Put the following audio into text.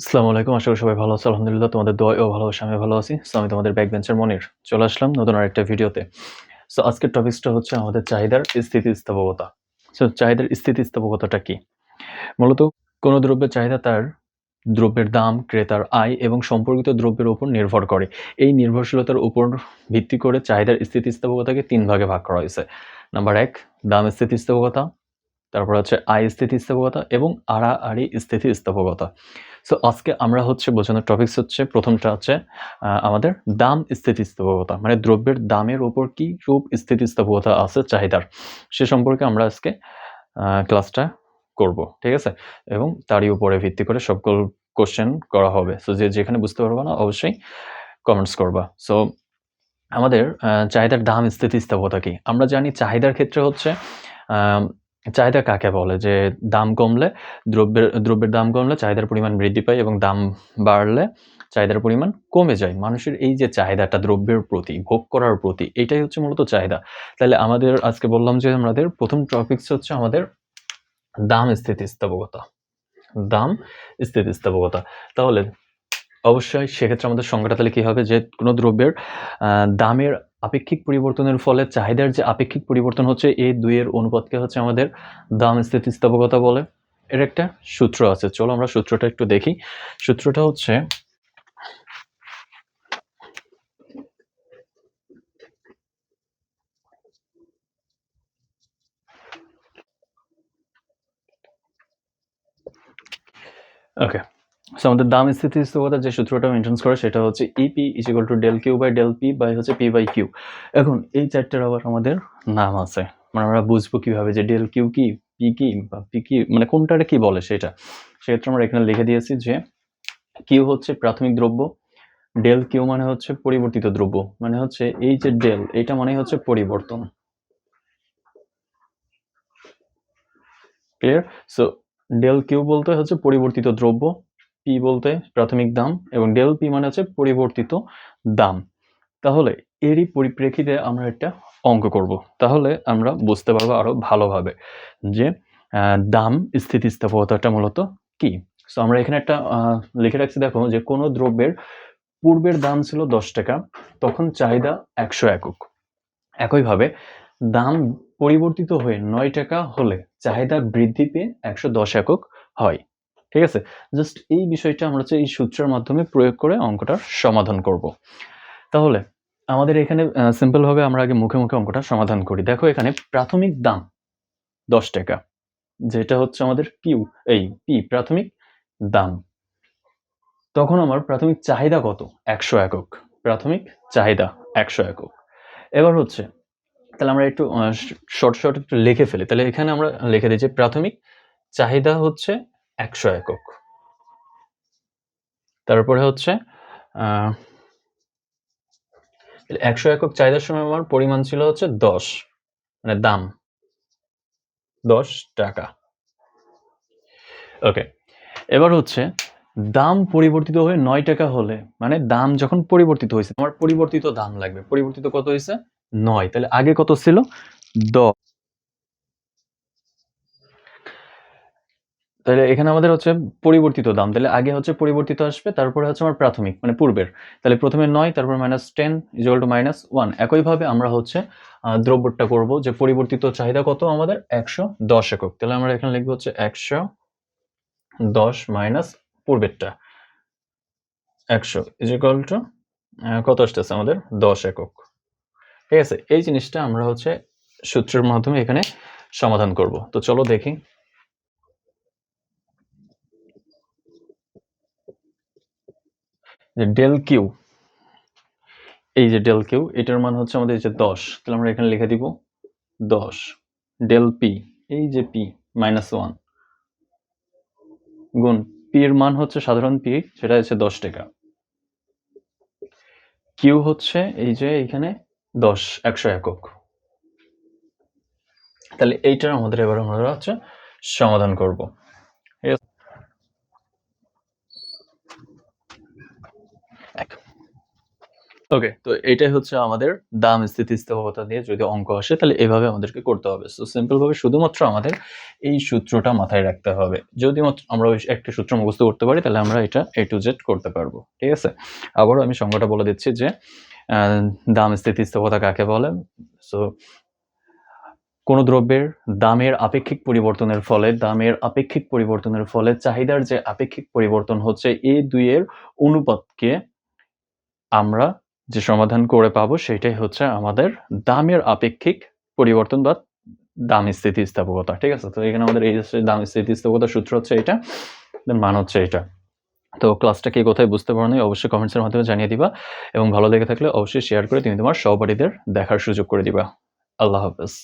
আসসালামু আলাইকুম। আশা করি সবাই ভালো আছো। আলহামদুলিল্লাহ তোমাদের দোয়ায় ও ভালোবাসায় আমি ভালো আছি। আমি তোমাদের ব্যাক বেঞ্চের মনির। চলে আসলাম নতুন আরেকটা ভিডিওতে। সো আজকের টপিকসটা হচ্ছে আমাদের চাহিদার স্থিতিস্থাপকতা। সো চাহিদার স্থিতিস্থাপকতাটা কি? মূলত কোনো দ্রব্যের চাহিদা তার দ্রব্যের দাম, ক্রেতার আয় এবং সম্পর্কিত দ্রব্যের উপর নির্ভর করে। এই নির্ভরশীলতার উপর ভিত্তি করে চাহিদার স্থিতিস্থাপকতাকে ৩ ভাগে ভাগ করা হয়েছে। নাম্বার ১ দাম স্থিতিস্থাপকতা, তারপর হচ্ছে আয় স্থিতিস্থাপকতা এবং আড়াআড়ি স্থিতিস্থাপকতা। সো আজকে আমরা হচ্ছে বোঝানোর টপিকস হচ্ছে, প্রথমটা হচ্ছে আমাদের দাম স্থিতিস্থাপকতা। মানে দ্রব্যের দামের ওপর কি রূপ স্থিতিস্থাপকতা আছে চাহিদার। সে সম্পর্কে আমরা আজকে ক্লাসটা করব। ঠিক আছে? এবং তারই উপরে ভিত্তি করে সকল কোয়েশ্চেন করা হবে। সো যে যেখানে বুঝতে পারবা না, অবশ্যই কমেন্টস করবা। সো আমাদের চাহিদার দাম স্থিতিস্থাপকতা কি? আমরা জানি চাহিদার ক্ষেত্রে হচ্ছে চাহিদা কাকে বলে? যে দাম কমলে দ্রব্যের দ্রব্যের দাম কমলে চাহিদার পরিমাণ বৃদ্ধি পায় এবং দাম বাড়লে চাহিদার পরিমাণ কমে যায়। মানুষের এই যে চাহিদাটা দ্রব্যের প্রতি, ভোগ করার প্রতি এটাই হচ্ছে মূলত চাহিদা। তাহলে আমাদের আজকে বললাম যে আমাদের প্রথম টপিকস হচ্ছে আমাদের দাম স্থিতিস্থাপকতা। দাম স্থিতিস্থাপকতা। তাহলে অবশ্যই সেক্ষেত্রে আমাদের সংজ্ঞাটা তাহলে কী হবে? যে কোনো দ্রব্যের দামের আপেক্ষিক পরিবর্তনের ফলে চাহিদার যে আপেক্ষিক পরিবর্তন হচ্ছে, এই দুইয়ের অনুপাতকে হচ্ছে আমাদের দাম স্থিতিস্থাপকতা বলে। এর একটা সূত্র আছে। চলো আমরা সূত্রটা একটু দেখি। সূত্রটা হচ্ছে ওকে। সো আমাদের দাম স্থিতিস্থাপকতার যে সূত্রটা মেনটেন্স করে সেটা হচ্ছে EP is equal to del Q by del P by হচ্ছে পি বাই কিউ এখন এই চারটার আবার আমাদের নাম আছে। মানে আমরা বুঝব কীভাবে যে ডেল কিউ কি, পি কি বা পি কি মানে কোনটারে কি বলে সেটা। সেক্ষেত্রে আমরা এখানে লিখে দিয়েছি যে কিউ হচ্ছে প্রাথমিক দ্রব্য, ডেল কিউ মানে হচ্ছে পরিবর্তিত দ্রব্য। মানে হচ্ছে এই যে del এটা মানেই হচ্ছে পরিবর্তন। ক্লিয়ার? সো ডেল কিউ বলতে হচ্ছে পরিবর্তিত দ্রব্য, P বলতে প্রাথমিক দাম এবং ডেল পি মানে হচ্ছে পরিবর্তিত দাম। তাহলে এরই পরিপ্রেক্ষিতে আমরা একটা অঙ্ক করব। তাহলে আমরা বুঝতে পারব আরও ভালোভাবে যে দাম স্থিতিস্থাপকতাটা মূলত কি? সো আমরা এখানে একটা লিখে রাখছি, দেখো যে কোনো দ্রব্যের পূর্বের দাম ছিল ৳১০ তখন চাহিদা ১০০ একক। একইভাবে দাম পরিবর্তিত হয়ে নয় টাকা হলে চাহিদা বৃদ্ধি পেয়ে ১১০ একক হয়। ঠিক আছে? জাস্ট এই বিষয়টা আমরা হচ্ছে এই সূত্রের মাধ্যমে প্রয়োগ করে অঙ্কটার সমাধান করব। তাহলে আমাদের এখানে আ সিম্পল ভাবে আমরা আগে মুখে, মুখে অঙ্কটা সমাধান করি। দেখো এখানে প্রাথমিক দাম ৳১০ যেটা হচ্ছে আমাদের Q এই পি প্রাথমিক দাম। তখন আমার প্রাথমিক চাহিদা কত? ১০০ একক। প্রাথমিক চাহিদা ১০০ একক। এবার হচ্ছে তাহলে আমরা একটু শর্ট, শর্ট একটু লিখে ফেলি। তাহলে এখানে আমরা লিখে দিই যে প্রাথমিক চাহিদা হচ্ছে ১০০ একক। তারপরে হচ্ছে ১০০ একক চাহিদার সময় আমার পরিমাণ ছিল হচ্ছে ১০ মানে দাম। ৳১০ ওকে। এবার হচ্ছে দাম পরিবর্তিত হয়ে নয় টাকা হলে মানে দাম যখন পরিবর্তিত হয়েছে, আমার পরিবর্তিত দাম লাগবে। পরিবর্তিত কত হয়েছে নয় তাহলে আগে কত ছিল? দ তাহলে এখানে আমাদের হচ্ছে পরিবর্তিত দাম। তাহলে আগে হচ্ছে পরিবর্তিত আসবে, তারপরে হচ্ছে আমার প্রাথমিক মানে পূর্বের। তাহলে ১ম এ ৯ তারপর -10 = -1 একইভাবে আমরা হচ্ছে দ্রব্যটা করব যে পরিবর্তিত চাহিদা কত আমাদের? ১১০ একক। তাহলে আমরা এখানে লিখব হচ্ছে ১১০ মাইনাস পূর্বেরটা। একশো ১০০ = আ, কত আসতেছে আমাদের? ১০ একক। ঠিক আছে? এই জিনিসটা আমরা হচ্ছে সূত্রের মাধ্যমে এখানে সমাধান করব। তো চলো দেখি। যে del Q, এই যে ডেল কিউ এটার মান হচ্ছে আমাদের যে ১০ তাহলে আমরা এখানে লিখে দিব ১০ ডেল পি এই যে P -1 গুণ পি এর মান হচ্ছে সাধারণ পি সেটা হচ্ছে দশ টাকা কিউ হচ্ছে এই যে এখানে ১০ ১০০ একক। তাহলে এইটার আমাদের এবার আমরা হচ্ছে সমাধান করব। ঠিক আছে? এক ওকে তো এটাই হচ্ছে আমাদের দাম স্থিতিস্থাপকতা দিয়ে যদি অঙ্ক আসে, তাহলে এভাবে আমাদেরকে করতে হবে। সো সিম্পল ভাবে শুধুমাত্র আমাদের এই সূত্রটা মাথায় রাখতে হবে। যদি আমরা একটা সূত্র মুখস্থ করতে পারি, তাহলে আমরা এটা এ টু জেড করতে পারব। ঠিক আছে? আবারও আমি সংজ্ঞাটা বলে দিচ্ছি যে দাম স্থিতিস্থাপকতা কাকে বলে? সো কোনো দ্রব্যের দামের আপেক্ষিক পরিবর্তনের ফলে, দামের আপেক্ষিক পরিবর্তনের ফলে চাহিদার যে আপেক্ষিক পরিবর্তন হচ্ছে এই দুইয়ের অনুপাতকে আমরা যে সমাধান করে পাবো সেটাই হচ্ছে আমাদের দামের আপেক্ষিক পরিবর্তন বা দাম স্থিতিস্থাপকতা, ঠিক আছে? তো এখানে আমাদের এই দাম স্থিতিস্থাপকতা সূত্র হচ্ছে এটা মান হচ্ছে এটা। তো ক্লাসটা কি কোথায় বুঝতে পারো অবশ্যই কমেন্টসের মাধ্যমে জানিয়ে দিবা এবং ভালো লেগে থাকলে অবশ্যই শেয়ার করে তুমি তোমার সহপাঠীদের দেখার সুযোগ করে দিবা। আল্লাহ হাফেজ।